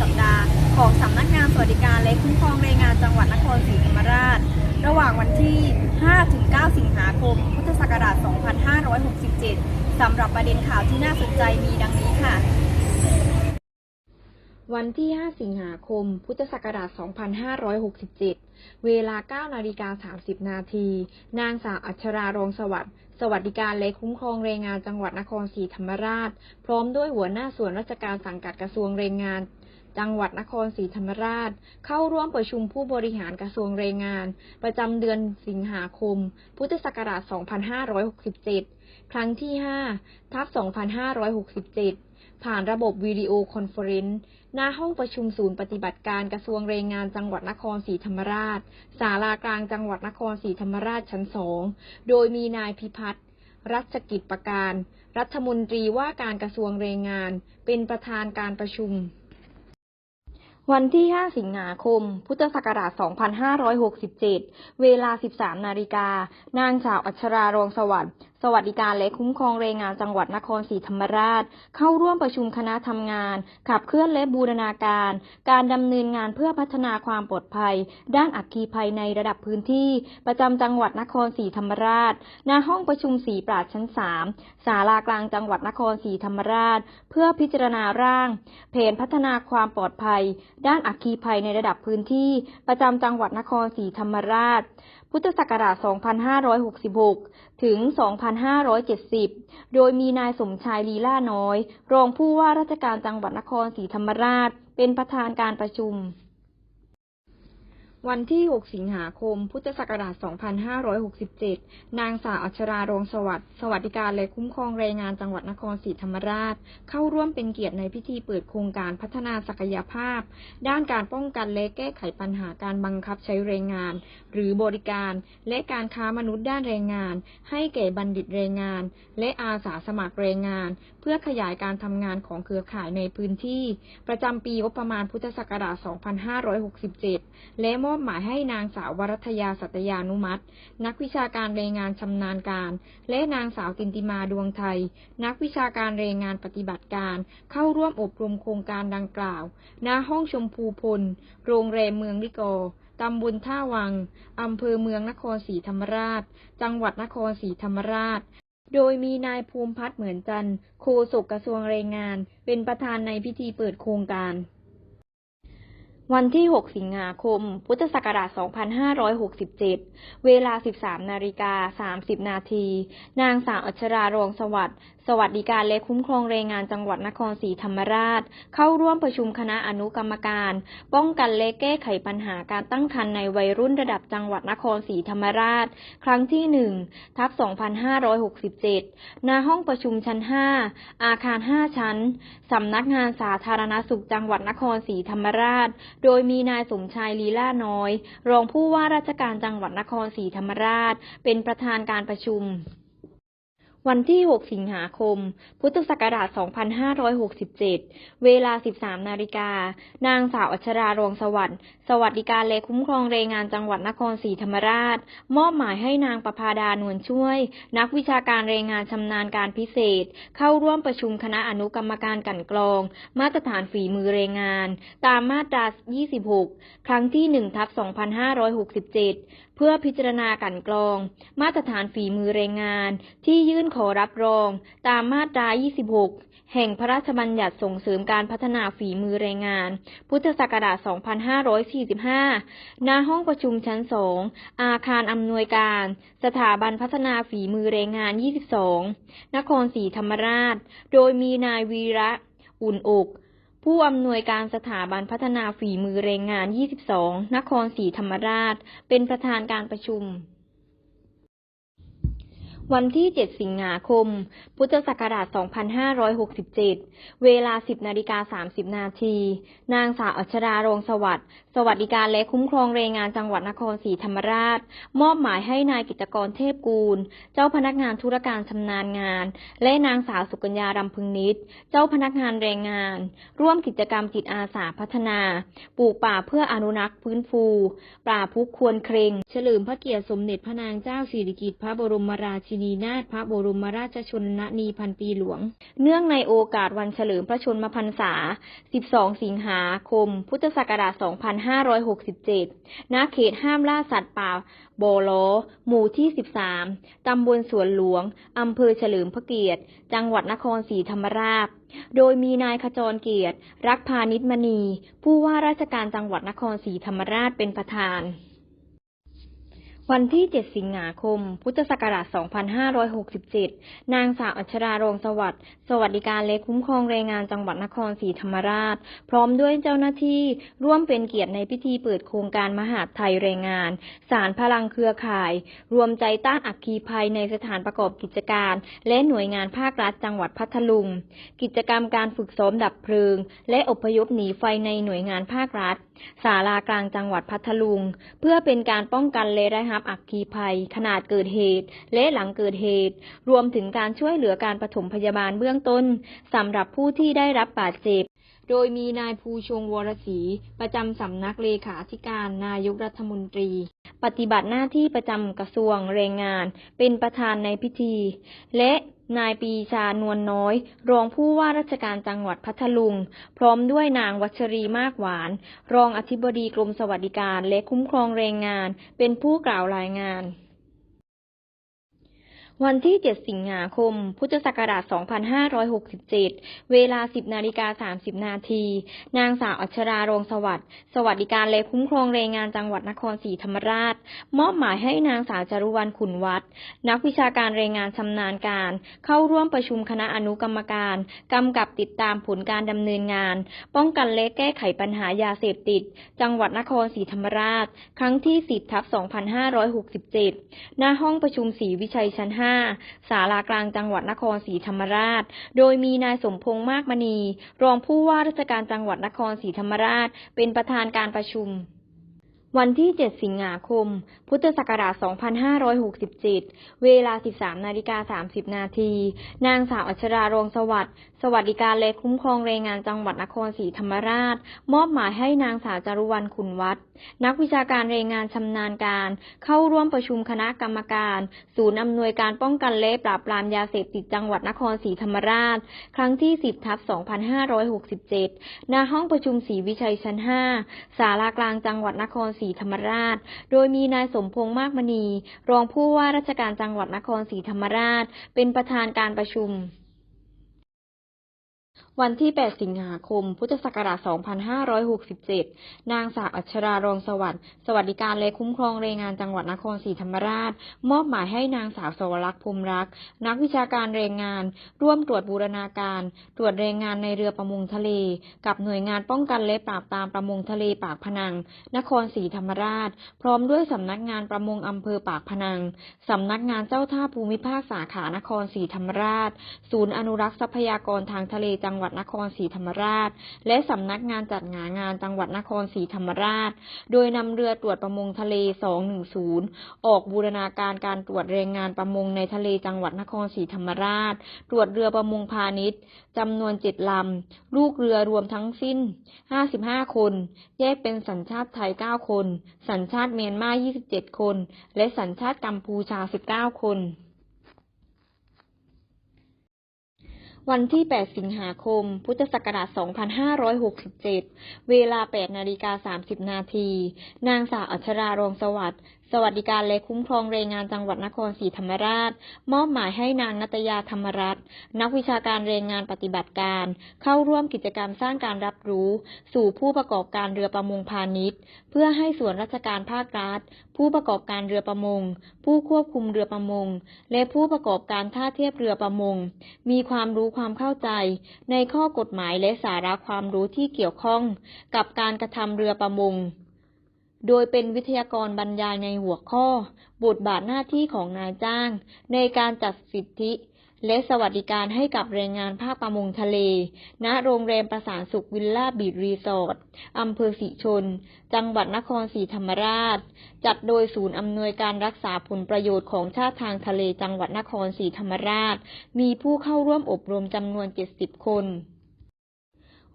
สัปดาห์ของสำนักงานสวัสดิการและคุ้มครองแรงงานจังหวัดนครศรีธรรมราช ระหว่างวันที่ 5-9 สิงหาคม พุทธศักราช 2567 สำหรับประเด็นข่าวที่น่าสนใจมีดังนี้ค่ะ วันที่ 5 สิงหาคม พุทธศักราช 2567 เวลา 9 นาฬิกา 30 นาที นางสาวอัชรารองสวัสดิ์สวัสดิการและคุ้มครองแรงงานจังหวัดนครศรีธรรมราช พร้อมด้วยหัวหน้าส่วนราชการสังกัดกระทรวงแรงงาน จังหวัดนครศรีธรรมราช เข้าร่วมประชุมผู้บริหารกระทรวงแรงงาน ประจำเดือนสิงหาคม พุทธศักราช 2567 ครั้งที่ 5 ทับ 2567 ผ่านระบบวิดีโอคอนเฟอเรนซ์หน้าห้องประชุมศูนย์ปฏิบัติการกระทรวงแรงงานจังหวัดนครศรีธรรมราช ศาลากลางจังหวัดนครศรีธรรมราชชั้นสอง โดยมีนายพิพัฒน์รัชกิจประการ รัฐมนตรีว่าการกระทรวงแรงงาน เป็นประธานการประชุม วันที่ 5 สิงหาคม พุทธศักราช 2567 เวลา 13 นาฬิกา นางสาวอัชรารองสวัสดิ์ สวัสดิการและคุ้มครองแรงงานจังหวัดนครศรีธรรมราช เข้าร่วมประชุมคณะทำงาน ขับเคลื่อนและบูรณาการ การดำเนินงานเพื่อพัฒนาความปลอดภัย ด้านอัคคีภัยในระดับพื้นที่ ประจำจังหวัดนครศรีธรรมราชณห้องประชุมสีปราดชั้น 3 ศาลากลางจังหวัดนครศรีธรรมราช เพื่อพิจารณาร่าง แผนพัฒนาความปลอดภัย ด้านอัคคีภัยในระดับพื้นที่ ประจำจังหวัดนครศรีธรรมราช พุทธศักราช 2566 ถึง 2570 โดยมีนายสมชายลีล่าน้อย รองผู้ว่าราชการจังหวัดนครศรีธรรมราช เป็นประธานการประชุม วันที่ 6 สิงหาคม พุทธศักราช 2567 นางสาวอัชรารงสวัสดิ์สวัสดิการและคุ้มครองแรงงานจังหวัดนครศรีธรรมราช เข้าร่วมเป็นเกียรติในพิธีเปิดโครงการพัฒนาศักยภาพ ด้านการป้องกันและแก้ไขปัญหาการบังคับใช้แรงงาน หรือบริการ และการค้ามนุษย์ด้านแรงงาน ให้แก่บัณฑิตแรงงาน และอาสาสมัครแรงงาน เพื่อขยายการทำงานของเครือข่ายในพื้นที่ ประจำปีงบประมาณพุทธศักราช 2567 และมอบอบหมายให้นางสาววรัตยาสัตยานุมัติ นักวิชาการแรงงานชำนาญการ และนางสาวตินติมาดวงไทย นักวิชาการแรงงานปฏิบัติการ เข้าร่วมอบรมโครงการดังกล่าว ณ ห้องชมพูพล โรงแรมเมืองลิโกตำบลท่าวัง อำเภอเมืองนครศรีธรรมราช จังหวัดนครศรีธรรมราช โดยมีนายภูมิพัฒน์เหมือนจันทร์โฆษกกระทรวงแรงงาน เป็นประธานในพิธีเปิดโครงการ วันที่ 6 สิงหาคม พุทธศักราช 2567 เวลา 13 นาฬิกา 30 นาที นางสาวอัชรารองสวัสดิ์สวัสดิการและคุ้มครองแรงงานจังหวัดนครศรีธรรมราช เข้าร่วมประชุมคณะอนุกรรมการ ป้องกันและแก้ไขปัญหาการตั้งครรภ์ในวัยรุ่นระดับจังหวัดนครศรีธรรมราช ครั้งที่ 1 ทับ 2567 ณ ห้องประชุมชั้น 5 อาคาร 5 ชั้น สำนักงานสาธารณสุขจังหวัดนครศรีธรรมราช โดยมีนายสมชายลีลาน้อย รองผู้ว่าราชการจังหวัดนครศรีธรรมราช เป็นประธานการประชุม วันที่ 6 สิงหาคม พุทธศักราช 2567 เวลา 13 นาฬิกา นางสาวอัชรารองสวัสดิ์ สวัสดิการและคุ้มครองแรงงานจังหวัดนครศรีธรรมราช มอบหมายให้นางประภาดานวลช่วย นักวิชาการแรงงานชำนาญการพิเศษ เข้าร่วมประชุมคณะอนุกรรมการกลันกรอง มาตรฐานฝีมือแรงงาน ตามมาตรา 26 ครั้งที่ 1 ทับ 2567 เพื่อพิจารณากลันกรอง มาตรฐานฝีมือแรงงานที่ยื่นขอรับรอง ตามมาตรา 26 แห่งพระราชบัญญัติส่งเสริมการพัฒนาฝีมือแรงงาน พุทธศักราช 2545 ณ ห้องประชุมชั้น 2 อาคารอำนวยการ สถาบันพัฒนาฝีมือแรงงาน 22 นครศรีธรรมราช โดยมีนายวีระ อุ่นอกผู้อำนวยการสถาบันพัฒนาฝีมือแรงงาน 22 นครศรีธรรมราช เป็นประธานการประชุม วันที่ 7 สิงหาคม พุทธศักราช 2567 เวลา 10 นาฬิกา 30 นาที นางสาวอัชรารงสวัสดิ์สวัสดิการและคุ้มครองแรงงานจังหวัดนครศรีธรรมราช มอบหมายให้นายกิตกรเทพกูล เจ้าพนักงานธุรการชำนาญงาน และนางสาวสุกัญญารำพึงนิด เจ้าพนักงานแรงงาน ร่วมกิจกรรมจิตอาสาพัฒนา ปลูกป่าเพื่ออนุรักษ์พื้นฟู ป่าพุกควรเครงเฉลิมพระเกียรติสมเด็จพระนางเจ้าสิริกิติ์พระบรมราชิชินีนาถพระบรมราชชนนีพันปีหลวง เนื่องในโอกาสวันเฉลิมพระชนมพรรษา 12 สิงหาคม พุทธศักราช 2567 ณ เขตห้ามล่าสัตว์ป่าบโลหมู่ที่ 13 ตำบลสวนหลวง อำเภอเฉลิมพระเกียรติ จังหวัดนครศรีธรรมราช โดยมีนายขจรเกียรติ รักพานิชมณี ผู้ว่าราชการจังหวัดนครศรีธรรมราชเป็นประธาน วันที่ 7 สิงหาคม พุทธศักราช 2567 นางสาวอัชราโรงสวัสดิ์ สวัสดิการและคุ้มครองแรงงานจังหวัดนครศรีธรรมราช พร้อมด้วยเจ้าหน้าที่ร่วมเป็นเกียรติในพิธีเปิดโครงการมหาดไทยแรงงาน สารพลังเครือข่าย รวมใจต้านอัคคีภัยในสถานประกอบกิจการ และหน่วยงานภาครัฐจังหวัดพัทลุง กิจกรรมการฝึกซ้อมดับเพลิง และอพยพหนีไฟในหน่วยงานภาครัฐ ศาลากลางจังหวัดพัทลุง เพื่อเป็นการป้องกันและระงับอัคคีภัย ขนาดเกิดเหตุ และหลังเกิดเหตุ รวมถึงการช่วยเหลือการปฐมพยาบาลเบื้องต้นสำหรับผู้ที่ได้รับบาดเจ็บ โดยมีนายภูชงวรศรีประจำสำนักเลขาธิการนายกรัฐมนตรี ปฏิบัติหน้าที่ประจำกระทรวงแรงงาน เป็นประธานในพิธี และ นายปีชานวลน้อย รองผู้ว่าราชการจังหวัดพัทลุง พร้อมด้วยนางวัชรีมากหวาน รองอธิบดีกรมสวัสดิการและคุ้มครองแรงงาน เป็นผู้กล่าวรายงาน วันที่ 7 สิงหาคม พุทธศักราช 2567 เวลา 10 นาฬิกา 30 นาที นางสาวอัชราโรงสวัสดิ์สวัสดิการและคุ้มครองแรงงานจังหวัดนครศรีธรรมราช มอบหมายให้นางสาวจารุวรรณขุนวัฒน์นักวิชาการแรงงานชำนาญการ เข้าร่วมประชุมคณะอนุกรรมการกำกับติดตามผลการดำเนินงาน ป้องกันและแก้ไขปัญหายาเสพติด จังหวัดนครศรีธรรมราช ครั้งที่ 10ทับ2567 หน้าห้องประชุมศรีวิชัยชั้น5ศาลากลางจังหวัดนครศรีธรรมราช โดยมีนายสมพงษ์มากมณี รองผู้ว่าราชการจังหวัดนครศรีธรรมราช เป็นประธานการประชุม วันที่ 7 สิงหาคม พุทธศักราช 2567 เวลา 13 นาฬิกา 30 นาที นางสาวอัชราโรงสวัสดิ์ สวัสดิการแลคุ้มครองแรงงานจังหวัดนครศรีธรรมราช มอบหมายให้นางสาวจารุวรรณขุนวัฒน์นักวิชาการแรงงานชำนาญการ เข้าร่วมประชุมคณะกรรมการ ศูนย์อำนวยการป้องกันและปราบปรามยาเสพติดจังหวัดนครศรีธรรมราช ครั้งที่ 10 ทับ 2567 ณ ห้องประชุมศรีวิชัยชั้น 5 ศาลากลางจังหวัดนครศรีีธรรมราช โดยมีนายสมพงษ์มากมณี รองผู้ว่าราชการจังหวัดนครศรีธรรมราช เป็นประธานการประชุม วันที่ 8 สิงหาคม พุทธศักราช 2567 นางสาวอัชราโรงสวัสดิ์ สวัสดิการและคุ้มครองแรงงานจังหวัดนครศรีธรรมราช มอบหมายให้นางสาวสวรักษ์พรหมรัก นักวิชาการแรงงาน ร่วมตรวจบูรณาการ ตรวจแรงงานในเรือประมงทะเล กับหน่วยงานป้องกันและปราบปรามประมงทะเลปากพนัง นครศรีธรรมราช พร้อมด้วยสำนักงานประมงอำเภอปากพนัง สำนักงานเจ้าท่าภูมิภาคสาขานครศรีธรรมราช ศูนย์อนุรักษ์ทรัพยากรทางทะเลจังหวัดวัดนครศรีธรรมราช และสำนักงานจัดหางานจังหวัดนครศรีธรรมราช โดยนำเรือตรวจประมงทะเล 210 ออกบูรณาการการตรวจแรงงานประมงในทะเลจังหวัดนครศรีธรรมราช ตรวจเรือประมงพาณิชย์จำนวน7ลำ ลูกเรือรวมทั้งสิ้น 55 คน แยกเป็นสัญชาติไทย 9 คน สัญชาติเมียนมา 27 คน และสัญชาติกัมพูชา 19 คน วันที่ 8 สิงหาคม พุทธศักราช 2567 เวลา 8 นาฬิกา 30 นาที นางสาวอัชรารองสวัสดิ์สวัสดิการและคุ้มครองแรงงานจังหวัดนครศรีธรรมราช มอบหมายให้นางนัตยาธรรมรัตน์นักวิชาการแรงงานปฏิบัติการ เข้าร่วมกิจกรรมสร้างการรับรู้ สู่ผู้ประกอบการเรือประมงพาณิชย์ เพื่อให้ส่วนราชการภาครัฐ ผู้ประกอบการเรือประมง ผู้ควบคุมเรือประมง และผู้ประกอบการท่าเทียบเรือประมง มีความรู้ความเข้าใจ ในข้อกฎหมายและสาระความรู้ที่เกี่ยวข้อง กับการกระทำเรือประมง โดยเป็นวิทยากรบรรยายในหัวข้อ บทบาทหน้าที่ของนายจ้าง ในการจัดสิทธิ และสวัสดิการให้กับแรงงานภาคประมงทะเล ณ โรงแรมประสานสุขวิลล่าบีดรีสอร์ทอำเภอสิชน จังหวัดนครศรีธรรมราช จัดโดยศูนย์อำนวยการรักษาผลประโยชน์ของชาติทางทะเลจังหวัดนครศรีธรรมราช มีผู้เข้าร่วมอบรมจำนวน 70 คน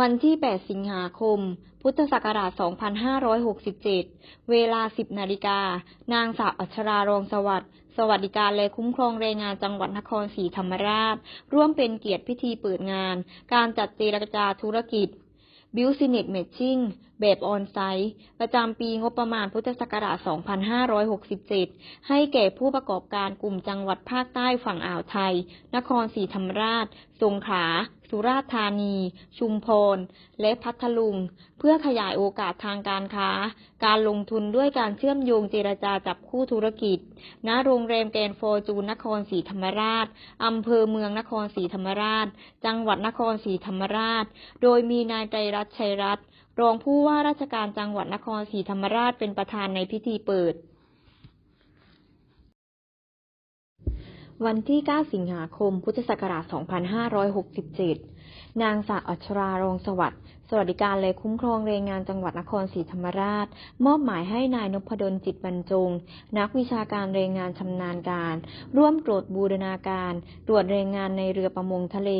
วันที่ 8 สิงหาคม พุทธศักราช 2567 เวลา 10 นาฬิกา นางสาวอัชรารองสวัสดิ์ สวัสดิการและคุ้มครองแรงงานจังหวัดนครศรีธรรมราช ร่วมเป็นเกียรติพิธีเปิดงาน การจัดเจรจาธุรกิจ Business Matching แบบออนไซต์ประจำปีงบประมาณพุทธศักราช 2567 ให้แก่ผู้ประกอบการกลุ่มจังหวัดภาคใต้ฝั่งอ่าวไทย นครศรีธรรมราช สงขลา สุราษฎร์ธานี ชุมพร และพัทลุง เพื่อขยายโอกาสทางการค้า การลงทุนด้วยการเชื่อมโยงเจรจาจับคู่ธุรกิจ ณ โรงแรมแกรนฟอร์จูนนครศรีธรรมราช อำเภอเมืองนครศรีธรรมราช จังหวัดนครศรีธรรมราช โดยมีนายไตรรัตน์ชัยรัตน์รองผู้ว่าราชการจังหวัดนครศรีธรรมราชเป็นประธานในพิธีเปิด วันที่ 9 สิงหาคม พุทธศักราช 2567 นางสาวอัชรารองสวัสดิ์สวัสดิการและคุ้มครองแรงงานจังหวัดนครศรีธรรมราช มอบหมายให้นายนพดลจิตบรรจง นักวิชาการแรงงานชำนาญการ ร่วมตรวจบูรณาการ ตรวจแรงงานในเรือประมงทะเล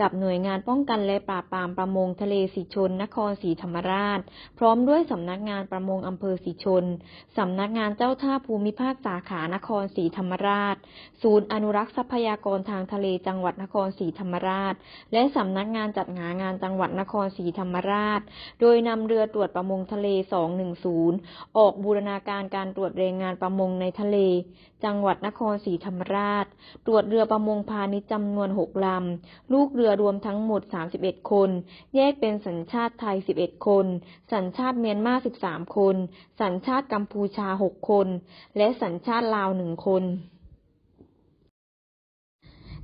กับหน่วยงานป้องกันและปราบปรามประมงทะเลสีชน นครศรีธรรมราช พร้อมด้วยสำนักงานประมงอำเภอสีชนสำนักงานเจ้าท่าภูมิภาคสาขานครศรีธรรมราช ศูนย์อนุรักษ์ทรัพยากรทางทะเลจังหวัดนครศรีธรรมราช และสำนักงานจัดหางานจังหวัดนครศรีธรรมราช โดยนำเรือตรวจประมงทะเล 210 ออกบูรณาการการตรวจแรงงานประมงในทะเล จังหวัดนครศรีธรรมราช ตรวจเรือประมงพาณิชย์จำนวน 6 ลำ ลูกเรือรวมทั้งหมด 31 คน แยกเป็นสัญชาติไทย 11 คน สัญชาติเมียนมา 13 คน สัญชาติกัมพูชา 6 คน และสัญชาติลาว 1 คน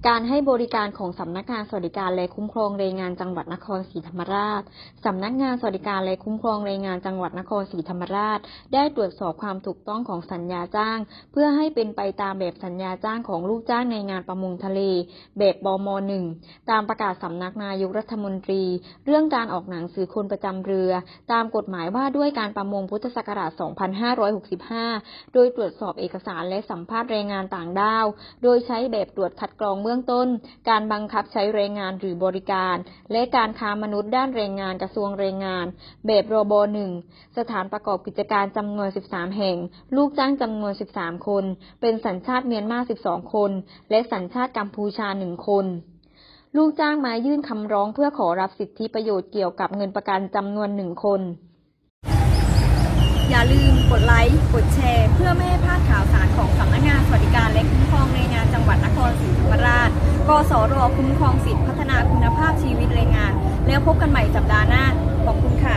การให้บริการของสำนักงานสวัสดิการและคุ้มครองแรงงานจังหวัดนครศรีธรรมราช สำนักงานสวัสดิการและคุ้มครองแรงงานจังหวัดนครศรีธรรมราช ได้ตรวจสอบความถูกต้องของสัญญาจ้าง เพื่อให้เป็นไปตามแบบสัญญาจ้างของลูกจ้างในงานประมงทะเล แบบบม .1 ตามประกาศสำนักนายกรัฐมนตรี เรื่องการออกหนังสือคนประจำเรือ ตามกฎหมายว่าด้วยการประมงพุทธศักราช 2565 โดยตรวจสอบเอกสารและสัมภาษณ์แรงงานต่างด้าว โดยใช้แบบตรวจคัดกรองเมื่อบื้องต้น การบังคับใช้แรงงานหรือบริการ และการค้ามนุษย์ด้านแรงงานกระทรวงแรงงาน แบบโรบ1สถานประกอบกิจการจำนวน 13 แห่ง ลูกจ้างจำนวน 13 คน เป็นสัญชาติเมียนมา 12 คน และสัญชาติกัมพูชา 1 คนลูกจ้างมายื่นคำร้องเพื่อขอรับสิทธิประโยชน์เกี่ยวกับเงินประกันจำนวนหนึ่งคน อย่าลืมกดไลค์ กดแชร์ เพื่อไม่ให้พลาดข่าวสารของสำนักงานสวัสดิการและคุ้มครองแรงงานจังหวัดนครศรีธรรมราช กสรคุ้มครองสิทธิพัฒนาคุณภาพชีวิตแรงงาน แล้วพบกันใหม่สัปดาห์หน้า ขอบคุณค่ะ